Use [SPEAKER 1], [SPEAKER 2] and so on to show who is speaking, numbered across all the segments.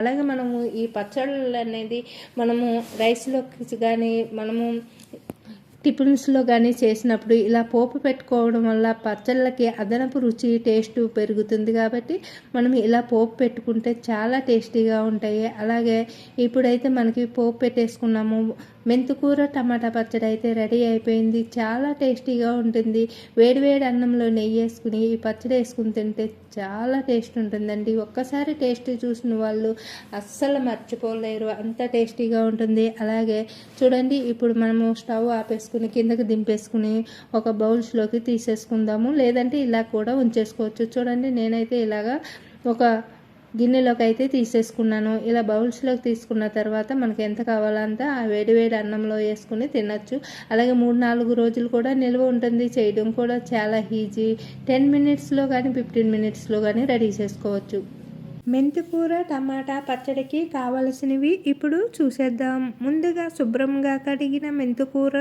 [SPEAKER 1] అలాగే మనము ఈ పచ్చళ్ళు అనేది మనము రైస్లో కానీ మనము టిఫిన్స్లో కానీ చేసినప్పుడు ఇలా పోపు పెట్టుకోవడం వల్ల పచ్చళ్ళకి అదనపు రుచి టేస్ట్ పెరుగుతుంది కాబట్టి మనం ఇలా పోపు పెట్టుకుంటే చాలా టేస్టీగా ఉంటాయి. అలాగే ఇప్పుడైతే మనకి పోపు పెట్టేసుకున్నాము. మెంతుకూర టమాటా పచ్చడి అయితే రెడీ అయిపోయింది. చాలా టేస్టీగా ఉంటుంది. వేడివేడి అన్నంలో నెయ్యి వేసుకుని ఈ పచ్చడి వేసుకుని తింటే చాలా టేస్ట్ ఉంటుందండి. ఒక్కసారి టేస్ట్ చూసిన వాళ్ళు అస్సలు మర్చిపోలేరు. అంత టేస్టీగా ఉంటుంది. అలాగే చూడండి ఇప్పుడు మనము స్టవ్ ఆపేసుకుని కిందకి దింపేసుకుని ఒక బౌల్స్లోకి తీసేసుకుందాము. లేదంటే ఇలా కూడా ఉంచేసుకోవచ్చు. చూడండి నేనైతే ఇలాగా ఒక గిన్నెలోకి అయితే తీసేసుకున్నాను. ఇలా బౌల్స్లోకి తీసుకున్న తర్వాత మనకి ఎంత కావాలంటే ఆ వేడి వేడి అన్నంలో వేసుకుని తినచ్చు. అలాగే మూడు నాలుగు రోజులు కూడా నిల్వ ఉంటుంది. చేయడం కూడా చాలా ఈజీ టెన్ మినిట్స్లో కానీ ఫిఫ్టీన్ మినిట్స్లో కానీ రెడీ చేసుకోవచ్చు. మెంతికూర టమాటా పచ్చడికి కావలసినవి ఇప్పుడు చూసేద్దాం. ముందుగా శుభ్రంగా కడిగిన మెంతికూర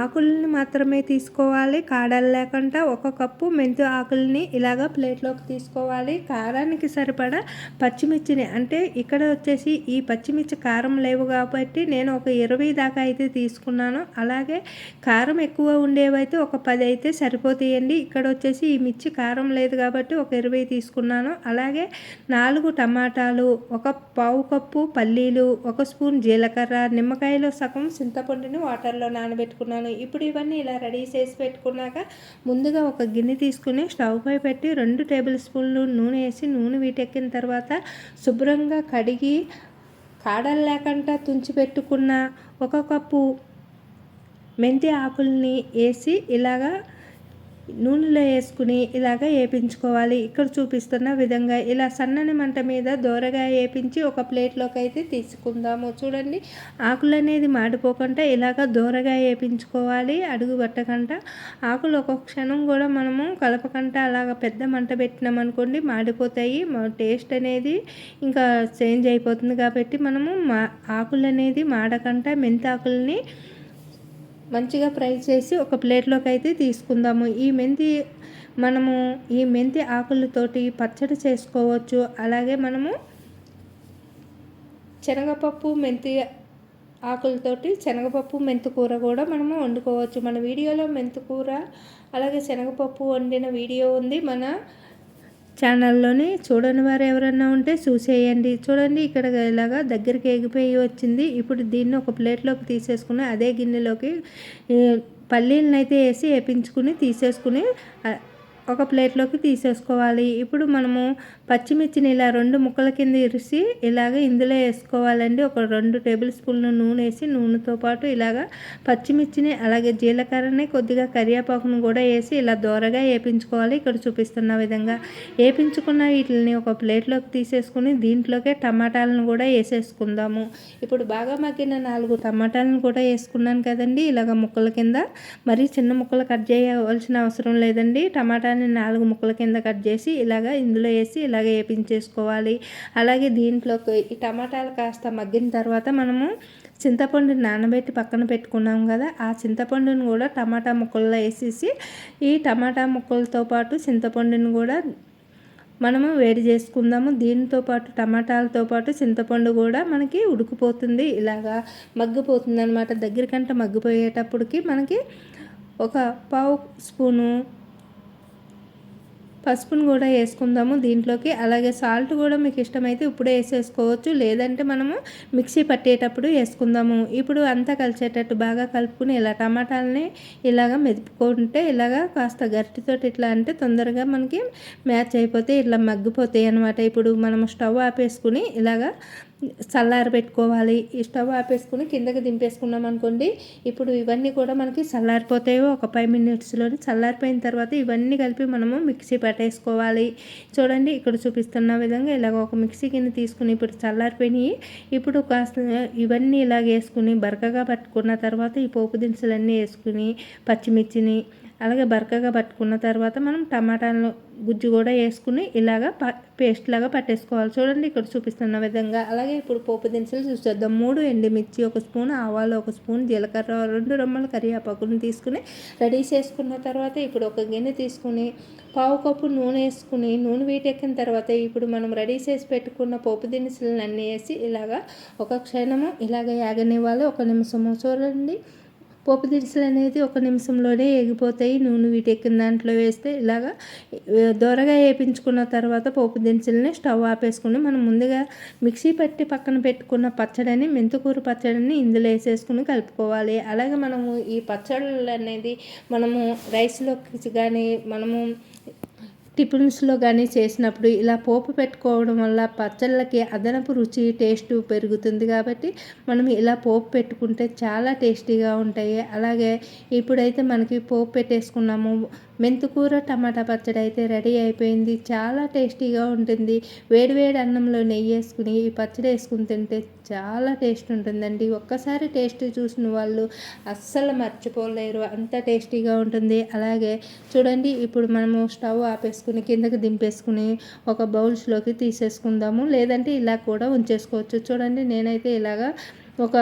[SPEAKER 1] ఆకుల్ని మాత్రమే తీసుకోవాలి. కాడలు లేకుండా ఒక కప్పు మెంతి ఆకుల్ని ఇలాగ ప్లేట్లోకి తీసుకోవాలి. కారానికి సరిపడా పచ్చిమిర్చిని అంటే ఇక్కడ వచ్చేసి ఈ పచ్చిమిర్చి కారం లేవు కాబట్టి నేను ఒక ఇరవై దాకా అయితే తీసుకున్నాను. అలాగే కారం ఎక్కువ ఉండేవైతే ఒక పది అయితే సరిపోతాయండి. ఇక్కడ వచ్చేసి ఈ మిర్చి కారం లేదు కాబట్టి ఒక ఇరవై తీసుకున్నాను. అలాగే నాలుగు టమాటాలు ఒక పావు కప్పు పల్లీలు ఒక స్పూన్ జీలకర్ర నిమ్మకాయలో సగం చింతపండుని వాటర్లో నానబెట్టుకున్నాను. ఇప్పుడు ఇవన్నీ ఇలా రెడీ చేసి పెట్టుకున్నాక ముందుగా ఒక గిన్నె తీసుకుని స్టవ్ పై పెట్టి రెండు టేబుల్ స్పూన్లు నూనె వేసి నూనె వీటెక్కిన తర్వాత శుభ్రంగా కడిగి కాడలు లేకుండా తుంచి పెట్టుకున్న ఒక కప్పు మెంతి ఆకుల్ని వేసి ఇలాగా నూనెలో వేసుకుని ఇలాగ వేపించుకోవాలి. ఇక్కడ చూపిస్తున్న విధంగా ఇలా సన్నని మంట మీద దోరగా వేపించి ఒక ప్లేట్లోకి అయితే తీసుకుందాము. చూడండి ఆకులు అనేది మాడిపోకుండా ఇలాగ దోరగా వేపించుకోవాలి. అడుగు పట్టకుండా ఆకులు ఒక క్షణం కూడా మనము కలపకుండా అలాగ పెద్ద మంట పెట్టినామనుకోండి మాడిపోతాయి. టేస్ట్ అనేది ఇంకా చేంజ్ అయిపోతుంది కాబట్టి మనము మా ఆకులు అనేది మాడకుండా మెంతాకుల్ని మంచిగా ఫ్రై చేసి ఒక ప్లేట్లోకి అయితే తీసుకుందాము. ఈ మెంతి మనము ఈ మెంతి ఆకులతోటి పచ్చడి చేసుకోవచ్చు. అలాగే మనము శనగపప్పు మెంతి ఆకులతోటి శనగపప్పు మెంతి కూర కూడా మనము వండుకోవచ్చు. మన వీడియోలో మెంతికూర అలాగే శనగపప్పు వండిన వీడియో ఉంది. మన ఛానల్లోని చూడని వారు ఎవరన్నా ఉంటే చూసేయండి. చూడండి ఇక్కడ ఇలాగా దగ్గరికి ఎగిపోయి వచ్చింది. ఇప్పుడు దీన్ని ఒక ప్లేట్లోకి తీసేసుకుని అదే గిన్నెలోకి పల్లీలను అయితే వేసి వేపించుకుని తీసేసుకుని ఒక ప్లేట్లోకి తీసేసుకోవాలి. ఇప్పుడు మనము పచ్చిమిర్చిని ఇలా రెండు ముక్కల కింద ఇరిసి ఇలాగ ఇందులో వేసుకోవాలండి. ఒక రెండు టేబుల్ స్పూన్ల నూనె వేసి నూనెతో పాటు ఇలాగ పచ్చిమిర్చిని అలాగే జీలకర్రని కొద్దిగా కరివేపాకును కూడా వేసి ఇలా దోరగా వేపించుకోవాలి. ఇక్కడ చూపిస్తున్న విధంగా వేపించుకున్న వీటిని ఒక ప్లేట్లోకి తీసేసుకుని దీంట్లోకే టమాటాలను కూడా వేసేసుకుందాము. ఇప్పుడు బాగా మగ్గిన నాలుగు టమాటాలను కూడా వేసుకున్నాను కదండి. ఇలాగ ముక్కల కింద. మరీ చిన్న ముక్కలు కట్ చేయవలసిన అవసరం లేదండి. టమాటాని దాన్ని నాలుగు ముక్కల కింద కట్ చేసి ఇలాగ ఇందులో వేసి ఇలాగ వేపించేసుకోవాలి. అలాగే దీంట్లోకి ఈ టమాటాలు కాస్త మగ్గిన తర్వాత మనము చింతపండు నానబెట్టి పక్కన పెట్టుకున్నాం కదా ఆ చింతపండుని కూడా టమాటా ముక్కల్లో వేసేసి ఈ టమాటా ముక్కలతో పాటు చింతపండుని కూడా మనము వేడి చేసుకుందాము. దీంతో పాటు టమాటాలతో పాటు చింతపండు కూడా మనకి ఉడికిపోతుంది ఇలాగా మగ్గిపోతుంది అనమాట దగ్గరికంట మగ్గిపోయేటప్పటికి మనకి ఒక పావు స్పూను పసుపును కూడా వేసుకుందాము దీంట్లోకి. అలాగే సాల్ట్ కూడా మీకు ఇష్టమైతే ఇప్పుడే వేసేసుకోవచ్చు. లేదంటే మనము మిక్సీ పట్టేటప్పుడు వేసుకుందాము. ఇప్పుడు అంతా కలిసేటట్టు బాగా కలుపుకుని ఇలా టమాటాలని ఇలాగ మెదుపుకుంటే ఇలాగ కాస్త గరిటితో ఇట్లా అంటే తొందరగా మనకి మ్యాచ్ అయిపోతే ఇట్లా మగ్గిపోతాయి అనమాట ఇప్పుడు మనం స్టవ్ ఆపేసుకుని ఇలాగ చల్లారి పెట్టుకోవాలి. ఈ స్టవ్ ఆపేసుకుని కిందకి దింపేసుకున్నాం అనుకోండి ఇప్పుడు ఇవన్నీ కూడా మనకి చల్లారిపోతాయి ఒక ఫైవ్ మినిట్స్లోని చల్లారిపోయిన తర్వాత ఇవన్నీ కలిపి మనము మిక్సీ పెట్టేసుకోవాలి. చూడండి ఇక్కడ చూపిస్తున్న విధంగా ఇలాగ ఒక మిక్సీ కింద తీసుకుని ఇప్పుడు చల్లారిపోయినాయి ఇప్పుడు కాస్త ఇవన్నీ ఇలాగ వేసుకుని బరకగా పట్టుకున్న తర్వాత ఈ పోపు దినుసులన్నీ వేసుకుని పచ్చిమిర్చిని అలాగే బరకగా పట్టుకున్న తర్వాత మనం టమాటాలు గుజ్జు కూడా వేసుకుని ఇలాగా ప పేస్ట్ లాగా పట్టేసుకోవాలి. చూడండి ఇక్కడ చూపిస్తున్న విధంగా. అలాగే ఇప్పుడు పోపు దినుసులు చూసేద్దాం. మూడు ఎండుమిర్చి ఒక స్పూన్ ఆవాలు ఒక స్పూన్ జీలకర్ర రెండు రొమ్మల కరివేపాకుని తీసుకుని రెడీ చేసుకున్న తర్వాత ఇప్పుడు ఒక గిన్నె తీసుకుని పావు కప్పు నూనె వేసుకుని నూనె వీటెక్కిన తర్వాత ఇప్పుడు మనం రెడీ చేసి పెట్టుకున్న పోపు దినుసులను అన్నీ వేసి ఇలాగా ఒక క్షణము ఇలాగ యాగనివ్వాలి. ఒక నిమిషము చూడండి. పోపు దినుసులు అనేది ఒక నిమిషంలోనే ఎగిపోతాయి నూనె వీటెక్కిన దాంట్లో వేస్తే ఇలాగా దొరగా వేపించుకున్న తర్వాత పోపు దినుసులని స్టవ్ ఆపేసుకుని మనం ముందుగా మిక్సీ పట్టి పక్కన పెట్టుకున్న పచ్చడిని మెంతుకూర పచ్చడిని ఇందులో వేసేసుకుని కలుపుకోవాలి. అలాగే మనము ఈ పచ్చళ్ళు అనేది మనము రైస్లోకి కానీ మనము టిఫిన్స్లో కానీ చేసినప్పుడు ఇలా పోపు పెట్టుకోవడం వల్ల పచ్చళ్ళకి అదనపు రుచి టేస్ట్ పెరుగుతుంది కాబట్టి మనం ఇలా పోపు పెట్టుకుంటే చాలా టేస్టీగా ఉంటాయి. అలాగే ఇప్పుడైతే మనకి పోపు పెట్టేసుకున్నాము. మెంతుకూర టమాటా పచ్చడి అయితే రెడీ అయిపోయింది. చాలా టేస్టీగా ఉంటుంది. వేడివేడి అన్నంలో నెయ్యి వేసుకుని ఈ పచ్చడి వేసుకుని తింటే చాలా టేస్ట్ ఉంటుందండి. ఒక్కసారి టేస్ట్ చూసిన వాళ్ళు అస్సలు మర్చిపోలేరు. అంత టేస్టీగా ఉంటుంది. అలాగే చూడండి ఇప్పుడు మనము స్టవ్ ఆపేసుకుని కిందకి దింపేసుకుని ఒక బౌల్స్లోకి తీసేసుకుందాము. లేదంటే ఇలా కూడా ఉంచేసుకోవచ్చు. చూడండి నేనైతే ఇలాగా ఒక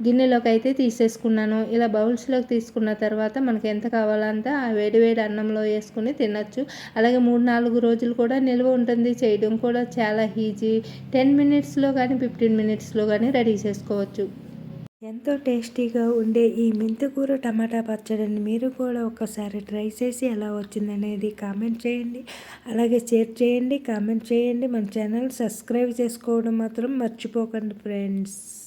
[SPEAKER 1] గిన్నెలోకి అయితే తీసేసుకున్నాను. ఇలా బౌల్స్లోకి తీసుకున్న తర్వాత మనకి ఎంత కావాలంటే ఆ వేడివేడి అన్నంలో వేసుకుని తినచ్చు. అలాగే మూడు నాలుగు రోజులు కూడా నిల్వ ఉంటుంది. చేయడం కూడా చాలా ఈజీ. టెన్ మినిట్స్లో కానీ ఫిఫ్టీన్ మినిట్స్లో కానీ రెడీ చేసుకోవచ్చు. ఎంతో టేస్టీగా ఉండే ఈ మెంతికూర టమాటా పచ్చడిని మీరు కూడా ఒకసారి ట్రై చేసి ఎలా వచ్చిందనేది కామెంట్ చేయండి. అలాగే షేర్ చేయండి కామెంట్ చేయండి. మన ఛానల్ సబ్స్క్రైబ్ చేసుకోవడం మాత్రం మర్చిపోకండి ఫ్రెండ్స్.